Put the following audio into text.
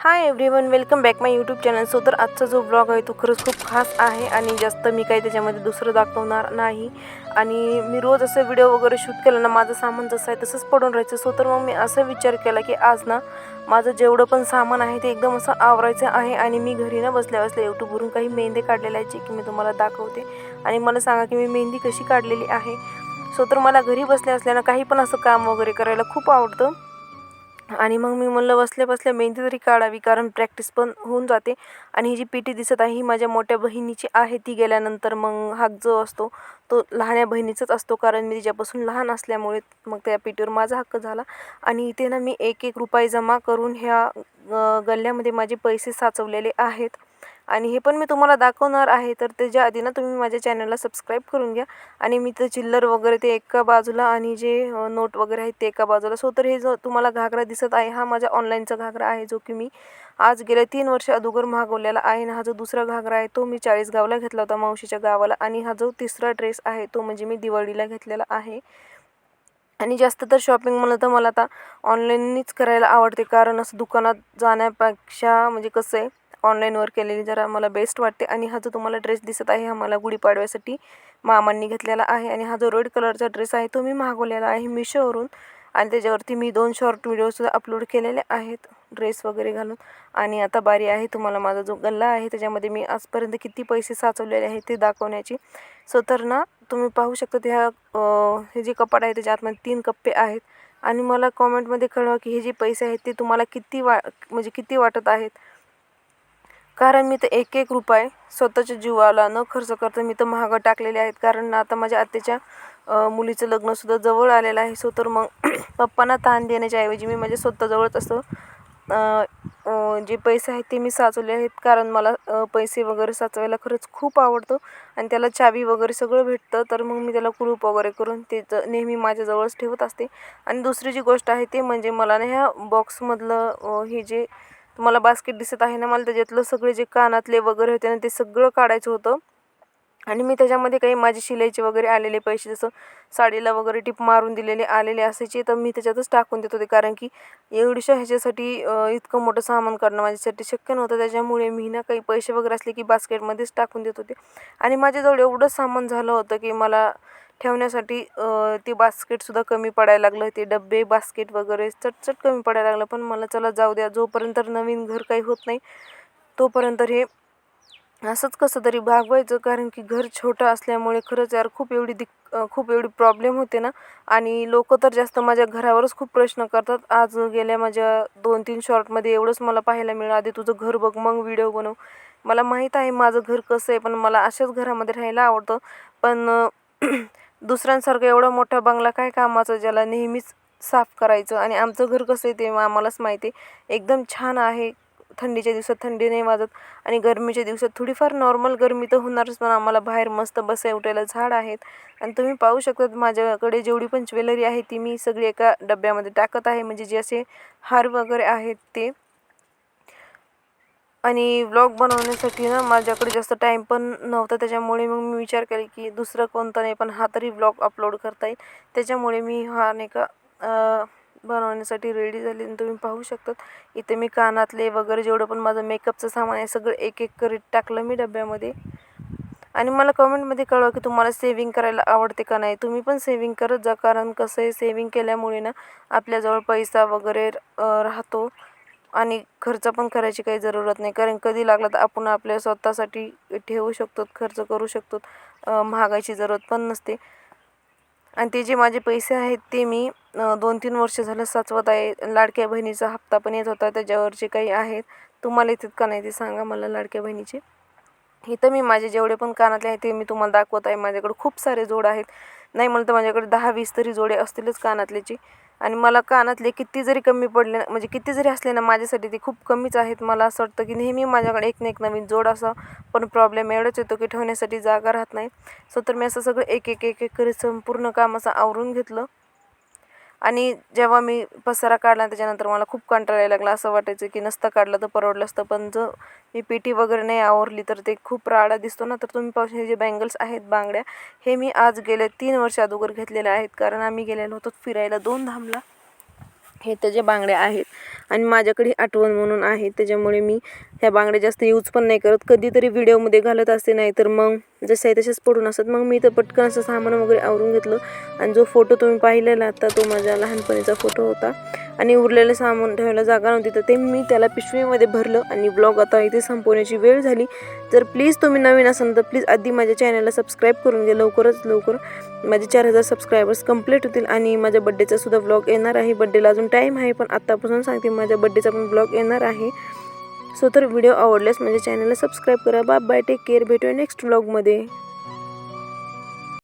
Hi everyone welcome back my YouTube channel so तर आजचा जो ब्लॉग आहे तो खरंच खूप खास आहे आणि जास्त मी काही त्याच्यामध्ये दुसरं दाखवणार नाही. आणि मी रोज असं व्हिडिओ वगैरे शूट केलं ना माझं सामान जसं आहे तसंच पडून राहायचं. सो तर मग मी असं विचार केला की आज ना माझं जेवढं पण सामान आहे ते एकदम असं आवरायचं आहे आणि मी घरी ना बसल्या बसल्या यूट्यूबवरून काही मेहंदी काढलेल्या आहेत जे की मी तुम्हाला दाखवते. आणि मला सांगा की मी मेहंदी कशी काढलेली आहे. सो तर मला घरी बसल्या असल्यानं काही पण असं काम वगैरे करायला खूप आवडतं. आणि मग मी म्हणलं बसल्या बसल्या मेहंदी तरी काढावी कारण प्रॅक्टिस पण होऊन जाते. आणि ही जी पिटी दिसत आहे ही माझ्या मोठ्या बहिणीची आहे. ती गेल्यानंतर मग हा जो असतो तो लहान्या बहिणीचाच असतो कारण मी तिच्यापासून लहान असल्यामुळे मग त्या पिटीवर माझा हक्क झाला. आणि इथे ना मी एक एक रुपये जमा करून ह्या गल्ल्यामध्ये माझे पैसे साचवलेले आहेत. आणि हे पण मी तुम्हाला दाखवणार आहे. तर त्याच्या आधी ना तुम्ही माझ्या चॅनलला सबस्क्राईब करून घ्या. आणि मी तर चिल्लर वगैरे ते एका बाजूला आणि जे नोट वगैरे आहेत ते एका बाजूला. सो तर हे जो तुम्हाला घागरा दिसत आहे हा माझा ऑनलाईनचा घागरा आहे जो की मी आज गेल्या तीन वर्ष अगोदर मागवलेला आहे. आणि हा जो दुसरा घागरा आहे तो मी चाळीसगावला घेतला होता मावशीच्या गावाला. आणि हा जो तिसरा ड्रेस आहे तो म्हणजे मी दिवाळीला घेतलेला आहे. आणि जास्त तर शॉपिंग म्हणलं तर मला आता ऑनलाईननीच करायला आवडते. कारण असं दुकानात जाण्यापेक्षा म्हणजे कसं आहे ऑनलाईनवर केलेली जरा मला बेस्ट वाटते. आणि हा जो तुम्हाला ड्रेस दिसत आहे हा मला गुढीपाडव्यासाठी मामांनी घेतलेला आहे. आणि हा जो रेड कलरचा ड्रेस आहे तो मी मागवलेला आहे मिशोवरून. आणि त्याच्यावरती मी दोन शॉर्ट व्हिडिओसुद्धा अपलोड केलेले आहेत ड्रेस वगैरे घालून. आणि आता बारी आहे तुम्हाला माझा जो गल्ला आहे त्याच्यामध्ये मी आजपर्यंत किती पैसे साचवलेले आहेत ते दाखवण्याची. सो तर ना तुम्ही पाहू शकता ह्या हे जे कपाट आहे त्याच्या आतमध्ये तीन कप्पे आहेत. आणि मला कॉमेंटमध्ये कळवा की हे जे पैसे आहेत ते तुम्हाला किती वा म्हणजे किती वाटत आहेत? कारण मी तर एक एक रुपये स्वतःच्या जीवाला न खर्च करता मी तर महागं टाकलेले आहेत. कारण आता माझ्या आत्याच्या मुलीचं लग्नसुद्धा जवळ आलेलं आहे. सो तर मग पप्पांना ताण देण्याच्या ऐवजी मी माझ्या स्वतःजवळच असं जे पैसे आहेत ते मी साचवले आहेत. कारण मला पैसे वगैरे साचवायला खरंच खूप आवडतं. आणि त्याला चावी वगैरे सगळं भेटतं. तर मग मी त्याला कुलूप वगैरे करून ते नेहमी माझ्याजवळच ठेवत असते. आणि दुसरी जी गोष्ट आहे ते म्हणजे मला ना ह्या बॉक्समधलं हे जे तुम्हाला बास्केट दिसत आहे ना मला त्याच्यातलं सगळे जे कानातले वगैरे होते ना ते सगळं काढायचं होतं. आणि मी त्याच्यामध्ये काही माझे शिलाईचे वगैरे आलेले पैसे जसं साडीला वगैरे टिप मारून दिलेले आलेले असायचे तर मी त्याच्यातच टाकून देत होते. कारण की एवढ्याशा ह्याच्यासाठी इतकं मोठं सामान करणं माझ्यासाठी शक्य नव्हतं. त्याच्यामुळे मी ना काही पैसे वगैरे असले की बास्केटमध्येच टाकून देत होते. आणि माझ्याजवळ एवढं सामान झालं होतं की मला ठेवण्यासाठी ते बास्केटसुद्धा कमी पडायला लागलं. ते डब्बे बास्केट वगैरे चटचट कमी पडायला लागलं. पण मला चला जाऊ द्या जोपर्यंत नवीन घर काही होत नाही तोपर्यंत हे असंच कसं तरी भागवायचं. कारण की घर छोटं असल्यामुळे खरंच यार खूप एवढी दिक खूप एवढी प्रॉब्लेम होते ना. आणि लोक तर जास्त माझ्या घरावरच खूप प्रश्न करतात. आज गेल्या माझ्या दोन तीन शॉर्टमध्ये एवढंच मला पाहायला मिळालं. आधी तुझं घर बघ मग व्हिडिओ बनव. मला माहीत आहे माझं घर कसं आहे पण मला अशाच घरामध्ये राहायला आवडतं. पण दुसऱ्यांसारखं एवढा मोठा बंगला काय कामाचं ज्याला नेहमीच साफ करायचं? आणि आमचं घर कसं आहे ते आम्हालाच माहिती आहे. एकदम छान आहे. थंडीच्या दिवसात थंडी नाही वाजत आणि गरमीच्या दिवसात थोडीफार नॉर्मल गरमी तर होणारच पण आम्हाला बाहेर मस्त बसाय उठायला झाड आहेत. आणि तुम्ही पाहू शकतात माझ्याकडे जेवढी पण ज्वेलरी आहे ती मी सगळी एका डब्यामध्ये टाकत आहे. म्हणजे जे असे हार वगैरे आहेत ते आणि व्लॉग बनवण्यासाठी ना माझ्याकडे जास्त टाईम पण नव्हता. त्याच्यामुळे मग मी विचार केला की दुसरं कोणता नाही पण हा तरी व्लॉग अपलोड करता येईल. त्याच्यामुळे मी हा नाही का बनवण्यासाठी रेडी झाली. आणि तुम्ही पाहू शकतात इथे मी कानातले वगैरे जेवढं पण माझं मेकअपचं सामान आहे सगळं एक एक करीत टाकलं मी डब्यामध्ये. आणि मला कमेंटमध्ये कळवा की तुम्हाला सेविंग करायला आवडते का नाही. तुम्ही पण सेविंग करत जा कारण कसं आहे सेविंग केल्यामुळे ना आपल्याजवळ पैसा वगैरे राहतो. आणि खर्च पण करायची काही जरूरत नाही. कारण कधी लागला तर आपण आपल्या स्वतःसाठी ठेवू शकतो खर्च करू शकतो महागायची जरूरत पण नसते. आणि ते जे माझे पैसे आहेत ते मी दोन तीन वर्ष झालं साचवत आहे. लाडक्या बहिणीचा हप्ता पण येत होता त्याच्यावरचे काही आहेत. तुम्हाला येतात का नाही ते सांगा मला लाडक्या बहिणीचे. इथं मी माझे जेवढे पण कानातले आहेत ते मी तुम्हाला दाखवत आहे. माझ्याकडे खूप सारे जोड आहेत. नाही म्हणलं तर माझ्याकडे दहा वीस तरी जोडे असतीलच कानातल्याचे आणि मला कानातले किती जरी कमी पडले म्हणजे किती जरी असले ना माझ्यासाठी ते खूप कमीच आहेत. मला असं वाटतं की नेहमी माझ्याकडे एक ना एक नवीन जोड असा पण प्रॉब्लेम एवढंच येतो की ठेवण्यासाठी जागा राहत नाही. सो तर मी असं सगळं एक एक एक एक करत संपूर्ण काम असं आवरून घेतलं. आणि जेव्हा मी पसारा काढला त्याच्यानंतर मला खूप कंटाळा यायला लागला. असं वाटायचं की नसतं काढलं तर परवडलं असतं पण जर मी पेटी वगैरे नाही आवरली तर ते खूप राडा दिसतो ना. तर तुम्ही पाहू शकता हे जे बँगल्स आहेत बांगड्या हे मी आज गेले तीन वर्ष अगोदर घेतलेले आहेत. कारण आम्ही गेलेलो होतो फिरायला दोन धामला. हे त्याच्या बांगड्या आहेत आणि माझ्याकडे आठवण म्हणून आहे. त्याच्यामुळे मी ह्या बांगड्या जास्त यूज पण नाही करत. कधीतरी व्हिडिओमध्ये घालत असते नाही तर मग जसे आहे तसेच पडून असतात मग मी तर पटकन असं सामान वगैरे आवरून घेतलं. आणि जो फोटो तुम्ही पाहिलेला आता तो माझ्या लहानपणीचा फोटो होता. आणि उरलेलं सामान ठेवायला जागा नव्हती तर ते मी त्याला पिशवीमध्ये भरलं आणि ब्लॉग आता इथे संपवण्याची वेळ झाली. जर प्लीज तुम्ही नवीन असाल तर प्लीज आधी माझ्या चॅनलला सबस्क्राईब करून घ्या. लवकरच लवकर माझे चार हजार सबस्क्रायबर्स कंप्लीट होतील आणि माझ्या बड्डेचा सुद्धा ब्लॉग येणार आहे. बड्डेला अजून टाईम आहे पण आत्तापासून सांगते माझ्या बड्डेचा पण ब्लॉग येणार आहे. सो तर व्हिडिओ आवडल्यास माझ्या चॅनलला सबस्क्राईब करा. बाय बाय टेक केअर भेटूया नेक्स्ट व्लॉगमध्ये